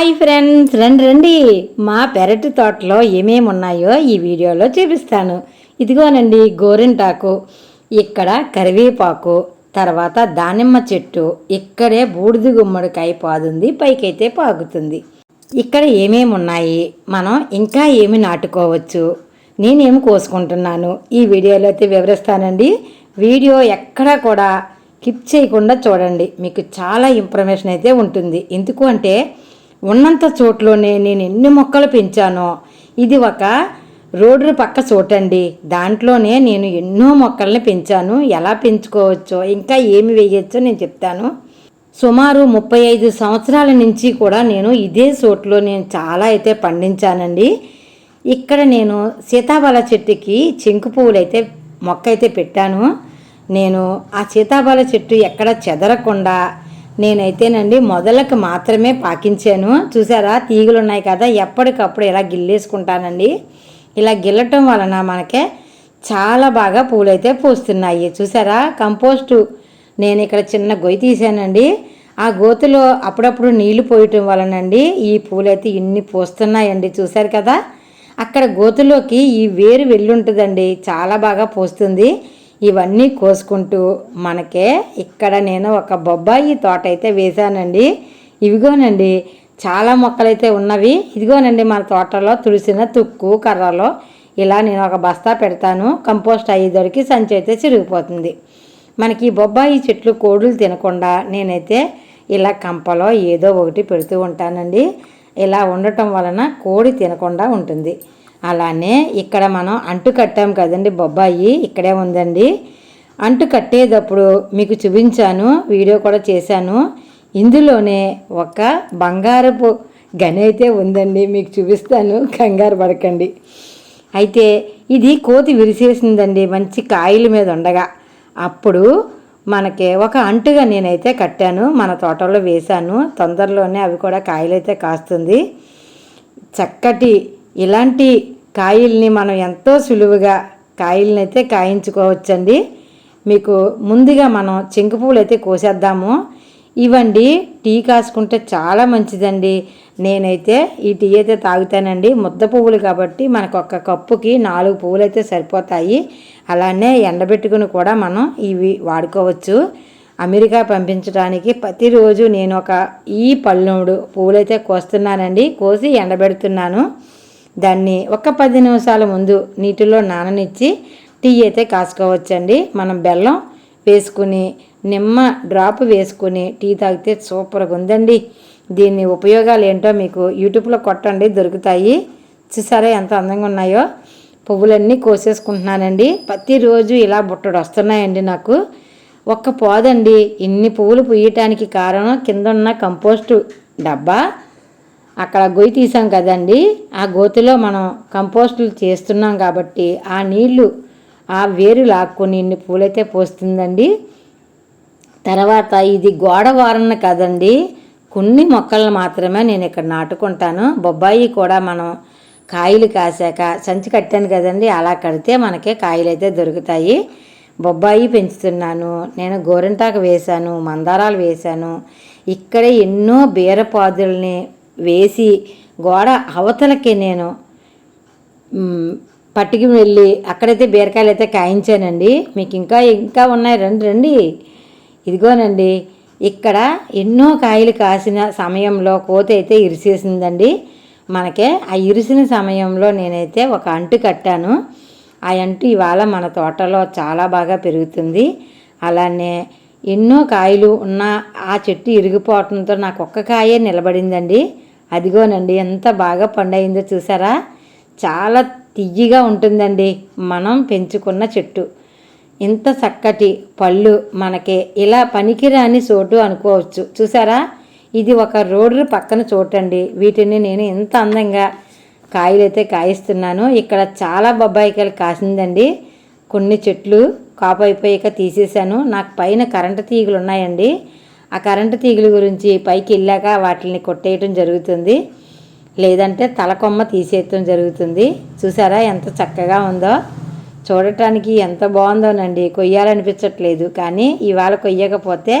Hi friends. రండి రండి. మా పెరటి తోటలో ఏమేమి ఉన్నాయో ఈ వీడియోలో చూపిస్తాను. ఇదిగోనండి గోరింటాకు ఇక్కడ కరివేపాకు తర్వాత దానిమ్మ చెట్టు ఇక్కడే బూడిద గుమ్మడికాయ పాదుంది పైకైతే పాకుతుంది ఇక్కడ ఏమేమి ఉన్నాయి? మనం ఇంకా ఏమి నాటుకోవచ్చు? నేనేమి కోసుకుంటున్నాను? ఈ వీడియోలో అయితే వివరిస్తానండి. వీడియో ఎక్కడా కూడా కిప్ చేయకుండా చూడండి. మీకు చాలా ఇన్ఫర్మేషన్ అయితే ఉంటుంది. ఎందుకు అంటే ఉన్నంత చోట్లోనే నేను ఎన్ని మొక్కలు పెంచానో. ఇది ఒక రోడ్డు పక్క చోటండి. దాంట్లోనే నేను ఎన్నో మొక్కల్ని పెంచాను. ఎలా పెంచుకోవచ్చో ఇంకా ఏమి వేయచ్చో నేను చెప్తాను. సుమారు ముప్పై ఐదు సంవత్సరాల నుంచి కూడా నేను ఇదే చోట్లో నేను చాలా అయితే పండించానండి. ఇక్కడ నేను సీతాఫల చెట్టుకి చెంకు పువ్వులు అయితే మొక్క అయితే పెట్టాను. నేను ఆ సీతాఫల చెట్టు ఎక్కడ చెదరకుండా నేనైతేనండి మొదలకు మాత్రమే పాకించాను. చూసారా? తీగలు ఉన్నాయి కదా ఎప్పటికప్పుడు ఇలా గిల్లేసుకుంటానండి. ఇలా గిల్లటం వలన మనకే చాలా బాగా పూలైతే పూస్తున్నాయి. చూసారా? కంపోస్టు నేను ఇక్కడ చిన్న గొయ్యి తీసానండి ఆ గోతులో అప్పుడప్పుడు నీళ్ళు పోయటం వలనండి ఈ పూలైతే ఇన్ని పూస్తున్నాయండి. చూసారు కదా? అక్కడ గోతులోకి ఈ వేరు వెళ్ళుంటుందండి. చాలా బాగా పోస్తుంది. ఇవన్నీ కోసుకుంటూ మనకే ఇక్కడ నేను ఒక బొబ్బాయి తోట అయితే వేశానండి. ఇవిగోనండి చాలా మొక్కలైతే ఉన్నవి. ఇదిగోనండి మన తోటలో తులసిన తుక్కు కర్రలో ఇలా నేను ఒక బస్తా పెడతాను. కంపోస్ట్ అయ్యేదరికి సంచి అయితే చిరిగిపోతుంది. మనకి ఈ బొబ్బాయి చెట్లు కోడులు తినకుండా నేనైతే ఇలా కంపలో ఏదో ఒకటి పెడుతూ ఉంటానండి. ఇలా ఉండటం వలన కోడి తినకుండా ఉంటుంది. అలానే ఇక్కడ మనం అంటు కట్టాం కదండి బొబ్బాయి ఇక్కడే ఉందండి. అంటు కట్టేటప్పుడు మీకు చూపించాను వీడియో కూడా చేశాను. ఇందులోనే ఒక బంగారపు గని అయితే ఉందండి మీకు చూపిస్తాను కంగారు పడకండి. అయితే ఇది కోతి విరిసేసిందండి మంచి కాయల మీద ఉండగా. అప్పుడు మనకి ఒక అంటుగా నేనైతే కట్టాను మన తోటలో వేశాను తొందరలోనే అవి కూడా కాయలైతే కాస్తుంది. చక్కటి ఇలాంటి కాయల్ని మనం ఎంతో సులువుగా కాయల్ని అయితే కాయించుకోవచ్చండి. మీకు ముందుగా మనం చెంకు పువ్వులు అయితే కోసేద్దాము. ఇవండి టీ కాసుకుంటే చాలా మంచిదండి. నేనైతే ఈ టీ అయితే తాగుతానండి. ముద్ద పువ్వులు కాబట్టి మనకు ఒక్క కప్పుకి నాలుగు పువ్వులు అయితే సరిపోతాయి. అలానే ఎండబెట్టుకుని కూడా మనం ఇవి వాడుకోవచ్చు. అమెరికా పంపించడానికి ప్రతిరోజు నేను ఒక ఈ పళ్ళుడు పువ్వులైతే కోస్తున్నానండి. కోసి ఎండబెడుతున్నాను. దాన్ని ఒక పది నిమిషాల ముందు నీటిలో నాననిచ్చి టీ అయితే కాసుకోవచ్చండి. మనం బెల్లం వేసుకుని నిమ్మ డ్రాప్ వేసుకుని టీ తాగితే సూపర్గా ఉందండి. దీని ఉపయోగాలు ఏంటో మీకు యూట్యూబ్లో కొట్టండి దొరుకుతాయి. చూసారా ఎంత అందంగా ఉన్నాయో? పువ్వులన్నీ కోసేసుకుంటున్నానండి. ప్రతిరోజు ఇలా బుట్టడు వస్తున్నాయండి నాకు. ఒక్క పోదండి. ఇన్ని పువ్వులు పుయ్యటానికి కారణం కింద ఉన్న కంపోస్టు డబ్బా. అక్కడ గొయ్యి తీసాం కదండి. ఆ గోతిలో మనం కంపోస్టులు చేస్తున్నాం కాబట్టి ఆ నీళ్ళు ఆ వేరు లాక్కొని ఇన్ని పూలైతే పోస్తుందండి. తర్వాత ఇది గోడ వారణ కదండి. కొన్ని మొక్కలను మాత్రమే నేను ఇక్కడ నాటుకుంటాను. బొబ్బాయి కూడా మనం కాయలు కాసాక సంచి కట్టాను కదండి. అలా కడితే మనకే కాయలు అయితే దొరుకుతాయి. బొబ్బాయి పెంచుతున్నాను. నేను గోరింటాకు వేశాను మందారాలు వేశాను. ఇక్కడే ఎన్నో బీరపాదుల్ని వేసి గోడ అవతలకి నేను పట్టుకు వెళ్ళి అక్కడైతే బీరకాయలు అయితే కాయించానండి. మీకు ఇంకా ఇంకా ఉన్నాయి. రండి రండి. ఇదిగోనండి ఇక్కడ ఎన్నో కాయలు కాసిన సమయంలో కోత అయితే ఇరిసేసిందండి. మనకే ఆ ఇరిసిన సమయంలో నేనైతే ఒక అంటు కట్టాను. ఆ అంటు ఇవాళ మన తోటలో చాలా బాగా పెరుగుతుంది. అలానే ఎన్నో కాయలు ఉన్న ఆ చెట్టు ఇరిగిపోవటంతో నాకు ఒక్క కాయే నిలబడిందండి. అదిగోనండి ఎంత బాగా పండయిందో చూసారా? చాలా తియ్యిగా ఉంటుందండి మనం పెంచుకున్న చెట్టు. ఇంత చక్కటి పళ్ళు మనకి ఇలా పనికిరాని చోటు అనుకోవచ్చు. చూసారా? ఇది ఒక రోడ్డు పక్కన చూడండి వీటిని నేను ఎంత అందంగా కాయలైతే కాయిస్తున్నాను. ఇక్కడ చాలా బొబ్బాయికాయలు కాసిందండి. కొన్ని చెట్లు కాపు అయిపోయాక తీసేశాను. నాకు పైన కరెంటు తీగలు ఉన్నాయండి ఆ కరెంటు తీగల గురించి పైకి వెళ్ళాక వాటిని కొట్టేయటం జరుగుతుంది. లేదంటే తలకొమ్మ తీసేయటం జరుగుతుంది. చూసారా ఎంత చక్కగా ఉందో? చూడటానికి ఎంత బాగుందోనండి. కొయ్యాలనిపించట్లేదు. కానీ ఇవాళ కొయ్యకపోతే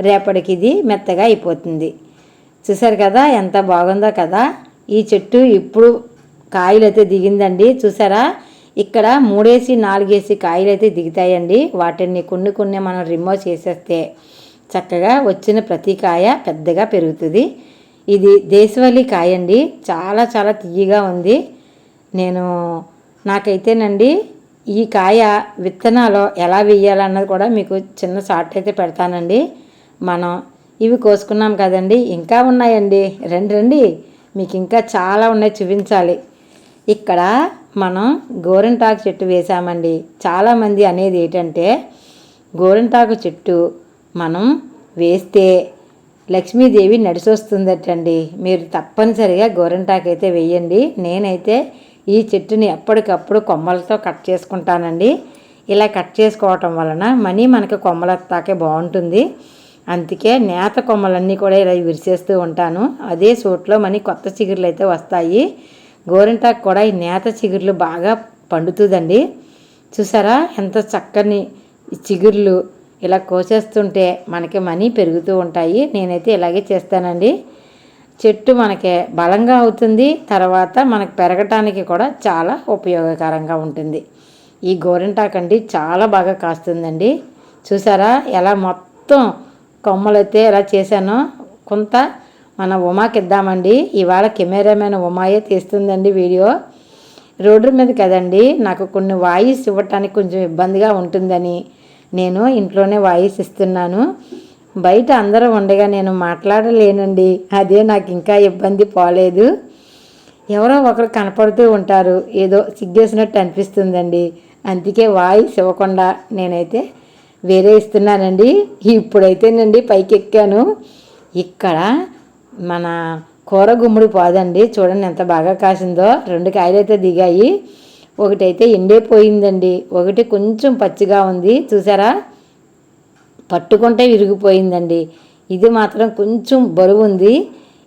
రేపటికి ఇది మెత్తగా అయిపోతుంది. చూసారు కదా ఎంత బాగుందో కదా? ఈ చెట్టు ఇప్పుడు కాయలైతే దిగిందండి. చూసారా? ఇక్కడ మూడేసి నాలుగేసి కాయలైతే దిగుతాయండి. వాటిని కొన్ని కొన్ని మనం రిమూవ్ చేసేస్తే చక్కగా వచ్చిన ప్రతి కాయ పెద్దగా పెరుగుతుంది. ఇది దేశవాళీ కాయ అండి చాలా చాలా తీయగా ఉంది. నేను నాకైతేనండి ఈ కాయ విత్తనాలు ఎలా వేయాలన్నది కూడా మీకు చిన్న షార్ట్ అయితే పెడతానండి. మనం ఇవి కోసుకున్నాం కదండి. ఇంకా ఉన్నాయండి. రండి రండి. మీకు ఇంకా చాలా ఉన్నాయి చూపించాలి. ఇక్కడ మనం గోరింటాకు చెట్టు వేసామండి చాలామంది అనేది ఏంటంటే గోరింటాకు చెట్టు మనం వేస్తే లక్ష్మీదేవి నడిచొస్తుందటండి. మీరు తప్పనిసరిగా గోరింటాకు అయితే వేయండి. నేనైతే ఈ చెట్టుని ఎప్పటికప్పుడు కొమ్మలతో కట్ చేసుకుంటానండి. ఇలా కట్ చేసుకోవటం వలన మనీ మనకి కొమ్మలెత్తాకే బాగుంటుంది. అందుకే నేత కొమ్మలన్నీ కూడా ఇలా విరిసేస్తూ ఉంటాను. అదే చోట్లో మనీ కొత్త చిగురులు అయితే వస్తాయి. గోరింటాకు కూడా ఈ నేత చిగుర్లు బాగా పండుతుందండి. చూసారా ఎంత చక్కని చిగుర్లు. ఇలా కోసేస్తుంటే మనకి మనీ పెరుగుతూ ఉంటాయి. నేనైతే ఇలాగే చేస్తానండి. చెట్టు మనకి బలంగా అవుతుంది. తర్వాత మనకు పెరగటానికి కూడా చాలా ఉపయోగకరంగా ఉంటుంది. ఈ గోరింటాకండి చాలా బాగా కాస్తుందండి. చూసారా ఎలా మొత్తం కొమ్మలైతే ఎలా చేశానో? కొంత మన ఉమాకి ఇద్దామండి. ఇవాళ కెమెరామెన్ ఉమాయే తీస్తుందండి వీడియో. రోడ్డు మీద కదండి. నాకు కొన్ని వాయిస్ ఇవ్వటానికి కొంచెం ఇబ్బందిగా ఉంటుందని నేను ఇంట్లోనే వాయిస్ ఇస్తున్నాను. బయట అందరూ ఉండగా నేను మాట్లాడలేనండి. అదే నాకు ఇంకా ఇబ్బంది పోలేదు. ఎవరో ఒకరు కనపడుతూ ఉంటారు. ఏదో సిగ్గేసినట్టు అనిపిస్తుందండి. అందుకే వాయిస్ ఇవ్వకుండా నేనైతే వేరే ఇస్తున్నానండి. ఇప్పుడైతేనండి పైకి ఎక్కాను ఇక్కడ మన కూర గుమ్మడి పోదండి. చూడండి ఎంత బాగా కాసిందో. రెండు కాయలు అయితే దిగాయి. ఒకటైతే ఎండిపోయిందండి ఒకటి కొంచెం పచ్చిగా ఉంది. చూసారా? పట్టుకుంటే విరిగిపోయిందండి. ఇది మాత్రం కొంచెం బరువు ఉంది.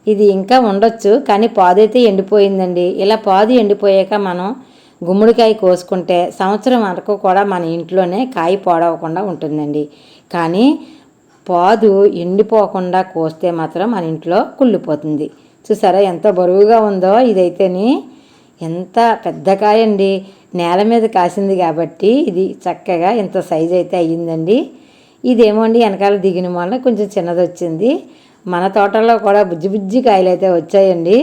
ఇది ఇంకా ఉండొచ్చు కానీ పాదు అయితే ఎండిపోయిందండి. ఇలా పాదు ఎండిపోయాక మనం గుమ్మడికాయ కోసుకుంటే సంవత్సరం వరకు కూడా మన ఇంట్లోనే కాయ పాడవకుండా ఉంటుందండి. కానీ పాదు ఎండిపోకుండా కోస్తే మాత్రం మన ఇంట్లో కుళ్ళిపోతుంది. చూసారా ఎంత బరువుగా ఉందో ఇదైతేని. ఎంత పెద్ద కాయ అండి నేల మీద కాసింది కాబట్టి ఇది చక్కగా ఇంత సైజు అయితే అయ్యిందండి. ఇదేమో అండి వెనకాల దిగిన వల్ల కొంచెం చిన్నది వచ్చింది మన తోటలో కూడా బుజ్జి బుజ్జి కాయలు అయితే వచ్చాయండి.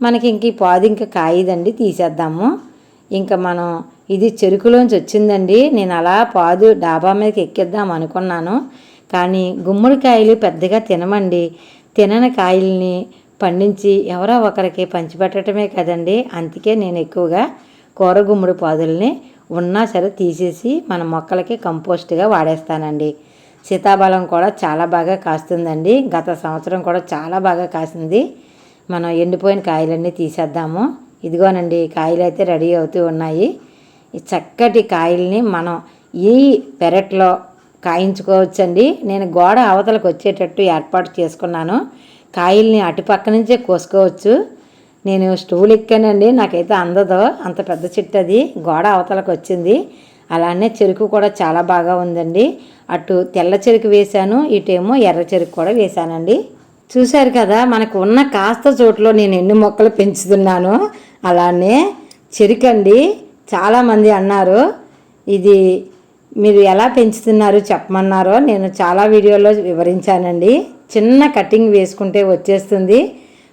మనకి ఇంక ఈ పాదు ఇంకా కాయదండి తీసేద్దాము. ఇంకా మనం ఇది చెరుకులోంచి వచ్చిందండి. నేను అలా పాదు డాబా మీదకి ఎక్కిద్దాం అనుకున్నాను. కానీ గుమ్మడికాయలు పెద్దగా తినమండి. తినని కాయల్ని పండించి ఎవరో ఒకరికి పంచిపెట్టడమే కదండి. అందుకే నేను ఎక్కువగా కూర గుమ్మడి పాదుల్ని ఉన్నా సరే తీసేసి మన మొక్కలకి కంపోస్ట్గా వాడేస్తానండి. సీతాఫలం కూడా చాలా బాగా కాస్తుందండి. గత సంవత్సరం కూడా చాలా బాగా కాసింది. మనం ఎండిపోయిన కాయలన్నీ తీసేద్దాము. ఇదిగోనండి కాయలు అయితే రెడీ అవుతూ ఉన్నాయి. ఈ చక్కటి కాయల్ని మనం ఈ పెరట్లో కాయించుకోవచ్చండి. నేను గోడ అవతలకు వచ్చేటట్టు ఏర్పాటు చేసుకున్నాను. కాయల్ని అటుపక్క నుంచే కోసుకోవచ్చు. నేను స్టూల్ ఎక్కానండి నాకైతే అందదో. అంత పెద్ద చెట్టు అది. గోడ అవతలకు వచ్చింది. అలానే చెరుకు కూడా చాలా బాగా ఉందండి. అటు తెల్ల చెరుకు వేశాను ఇటేమో ఎర్ర చెరుకు కూడా వేశానండి. చూశారు కదా మనకు ఉన్న కాస్త చోట్లో నేను ఎన్ని మొక్కలు పెంచుతున్నాను. అలానే చెరుకండి చాలామంది అన్నారు ఇది మీరు ఎలా పెంచుతున్నారు? చెప్పమన్నారో నేను చాలా వీడియోలో వివరించానండి. చిన్న కటింగ్ వేసుకుంటే వచ్చేస్తుంది.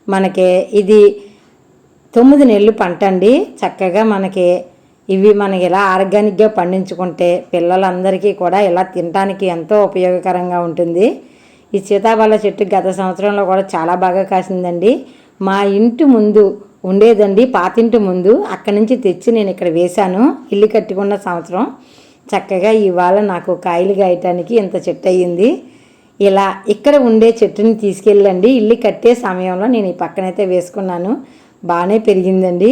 మనకి ఇది తొమ్మిది నెలలు పంట అండి. చక్కగా మనకి ఇవి మనకి ఇలా ఆర్గానిక్గా పండించుకుంటే పిల్లలందరికీ కూడా ఇలా తినడానికి ఎంతో ఉపయోగకరంగా ఉంటుంది. ఈ సీతాఫల చెట్టు గత సంవత్సరంలో కూడా చాలా బాగా కాసిందండి. మా ఇంటి ముందు ఉండేదండి పాతింటి ముందు. అక్కడి నుంచి తెచ్చి నేను ఇక్కడ వేశాను ఇల్లు కట్టుకున్న సంవత్సరం. చక్కగా ఇవాళ నాకు కాయలు కాయటానికి ఇంత చెట్టు అయ్యింది ఇలా ఇక్కడ ఉండే చెట్టుని తీసుకెళ్ళండి. ఇల్లు కట్టే సమయంలో నేను ఈ పక్కనైతే వేసుకున్నాను. బాగానే పెరిగిందండి.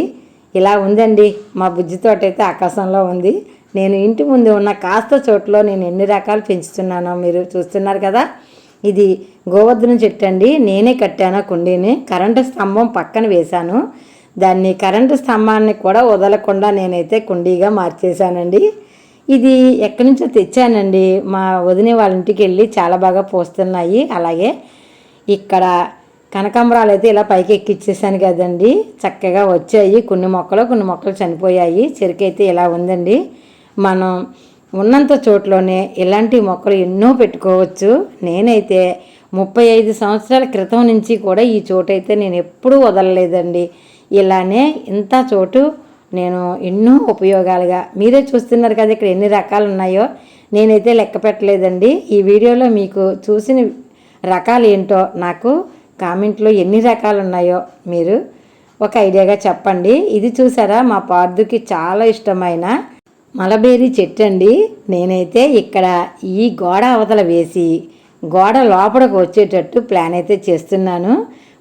ఇలా ఉందండి. మా బుజ్జి తోట అయితే ఆకాశంలో ఉంది. నేను ఇంటి ముందు ఉన్న కాస్త చోట్లో నేను ఎన్ని రకాలు పెంచుతున్నానో మీరు చూస్తున్నారు కదా. ఇది గోవర్ధన చెట్టు అండి నేనే కట్టాను కుండీని. కరెంటు స్తంభం పక్కన వేశాను. దాన్ని కరెంటు స్తంభాన్ని కూడా వదలకుండా నేనైతే కుండీగా మార్చేశానండి. ఇది ఎక్కడి నుంచో తెచ్చానండి. మా వదిన వాళ్ళ ఇంటికి వెళ్ళి చాలా బాగా పోస్తున్నాయి. అలాగే ఇక్కడ కనకాంబరాలు అయితే ఇలా పైకి ఎక్కిచ్చేసాను కదండి. చక్కగా వచ్చాయి. కొన్ని మొక్కలు కొన్ని మొక్కలు చనిపోయాయి. చెరుకు అయితే ఇలా ఉందండి. మనం ఉన్నంత చోట్లోనే ఇలాంటి మొక్కలు ఎన్నో పెట్టుకోవచ్చు. నేనైతే ముప్పై ఐదు సంవత్సరాల క్రితం నుంచి కూడా ఈ చోటైతే నేను ఎప్పుడూ వదలలేదండి. ఇలానే ఇంత చోటు నేను ఎన్నో ఉపయోగాలుగా మీరే చూస్తున్నారు కదా ఇక్కడ ఎన్ని రకాలు ఉన్నాయో నేనైతే లెక్క పెట్టలేదండి. ఈ వీడియోలో మీకు చూసిన రకాలు ఏంటో నాకు కామెంట్లో ఎన్ని రకాలు ఉన్నాయో మీరు ఒక ఐడియాగా చెప్పండి. ఇది చూసారా మా పార్థుకి చాలా ఇష్టమైన మలబేరీ చెట్టు అండి. నేనైతే ఇక్కడ ఈ గోడ అవతల వేసి గోడ లోపలికి వచ్చేటట్టు ప్లాన్ అయితే చేస్తున్నాను.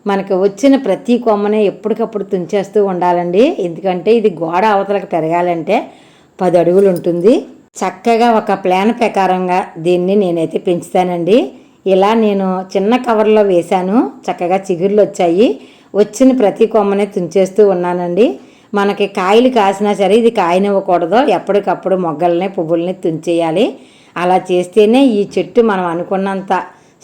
మనకు వచ్చిన ప్రతి కొమ్మనే ఎప్పటికప్పుడు తుంచేస్తూ ఉండాలండి. ఎందుకంటే ఇది గోడ అవతలకు పెరగాలంటే పది అడుగులు ఉంటుంది. చక్కగా ఒక ప్లాన్ ప్రకారంగా దీన్ని నేనైతే పెంచుతానండి. ఇలా నేను చిన్న కవర్లో వేశాను. చక్కగా చిగుర్లు వచ్చాయి. వచ్చిన ప్రతి కొమ్మనే తుంచేస్తూ ఉన్నానండి. మనకి కాయలు కాసినా సరే ఇది కాయనివ్వకూడదు. ఎప్పటికప్పుడు మొగ్గల్ని పువ్వుల్ని తుంచేయాలి. అలా చేస్తేనే ఈ చెట్టు మనం అనుకున్నంత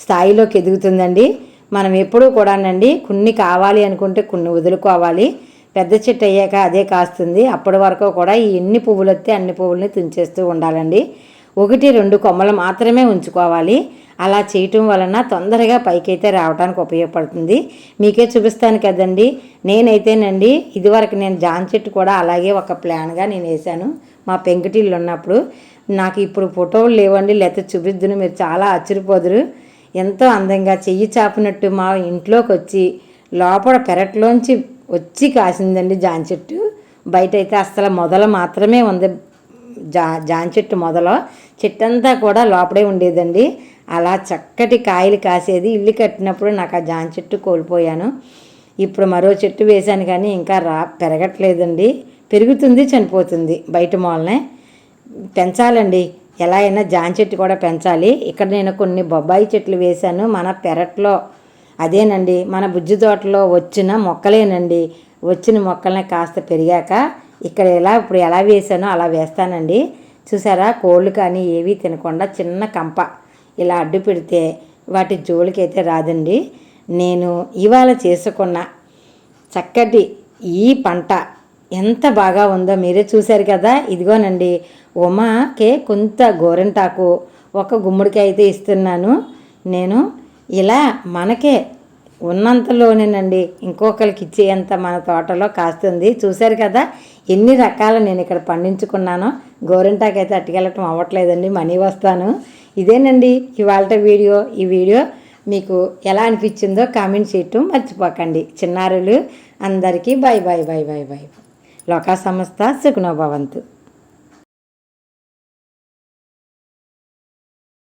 స్థాయిలోకి ఎదుగుతుందండి. మనం ఎప్పుడూ కూడానండి కొన్ని కావాలి అనుకుంటే కొన్ని వదులుకోవాలి. పెద్ద చెట్టు అయ్యాక అదే కాస్తుంది. అప్పటి వరకు కూడా ఈ ఎన్ని పువ్వులు వస్తే అన్ని పువ్వుల్ని తుంచేస్తూ ఉండాలండి. ఒకటి రెండు కొమ్మలు మాత్రమే ఉంచుకోవాలి. అలా చేయటం వలన తొందరగా పైకైతే రావడానికి ఉపయోగపడుతుంది. మీకే చూపిస్తాను కదండి. నేనైతేనండి ఇదివరకు నేను జాన్ చెట్టు కూడా అలాగే ఒక ప్లాన్గా నేను వేశాను. మా పెంకుటిల్లు ఉన్నప్పుడు. నాకు ఇప్పుడు ఫోటోలు లేవండి. లేకపోతే చూపిద్దును. మీరు చాలా ఆశ్చర్యపోదురు. ఎంతో అందంగా చెయ్యి చాపినట్టు మా ఇంట్లోకి వచ్చి లోపల పెరట్లోంచి వచ్చి కాసిందండి జాన్ చెట్టు. బయట అయితే అసలు మొదలు మాత్రమే ఉంది. జా జాన్ చెట్టు మొదలు. చెట్టంతా కూడా లోపడే ఉండేదండి. అలా చక్కటి కాయలు కాసేది. ఇల్లు కట్టినప్పుడు నాకు ఆ జాన్ చెట్టు కోల్పోయాను. ఇప్పుడు మరో చెట్టు వేశాను కానీ ఇంకా రా పెరగట్లేదండి. పెరుగుతుంది చనిపోతుంది బయట మూలనే. పెంచాలండి. ఎలా అయినా జాన్ చెట్టు కూడా పెంచాలి. ఇక్కడ నేను కొన్ని బొబ్బాయి చెట్లు వేశాను. మన పెరట్లో అదేనండి మన బుజ్జి తోటలో వచ్చిన మొక్కలేనండి. వచ్చిన మొక్కల్ని కాస్త పెరిగాక ఇక్కడ ఎలా ఇప్పుడు ఎలా వేసానో అలా వేస్తానండి. చూసారా కోళ్ళు కానీ ఏవీ తినకుండా చిన్న కంప ఇలా అడ్డు పెడితే వాటి జోలికి అయితే రాదండి. నేను ఇవాళ చేసుకున్న చక్కటి ఈ పంట ఎంత బాగా ఉందో మీరే చూశారు కదా. ఇదిగోనండి ఉమాకే కొంత గోరింటాకు. ఒక గుమ్మడికాయ అయితే ఇస్తున్నాను. నేను ఇలా మనకే ఉన్నంతలోనేనండి. ఇంకొకరికి ఇచ్చేంత మన తోటలో కాస్తుంది. చూశారు కదా ఎన్ని రకాలు నేను ఇక్కడ పండించుకున్నానో. గోరింటాకు అయితే అట్టుకెళ్ళటం అవ్వట్లేదండి. మనీ వస్తాను. ఇదేనండి ఇవాళ వీడియో. ఈ వీడియో మీకు ఎలా అనిపించిందో కామెంట్ చేయటం మర్చిపోకండి. చిన్నారులు అందరికీ bye bye bye bye bye లోకా సంస్థ సుగుణభవంతు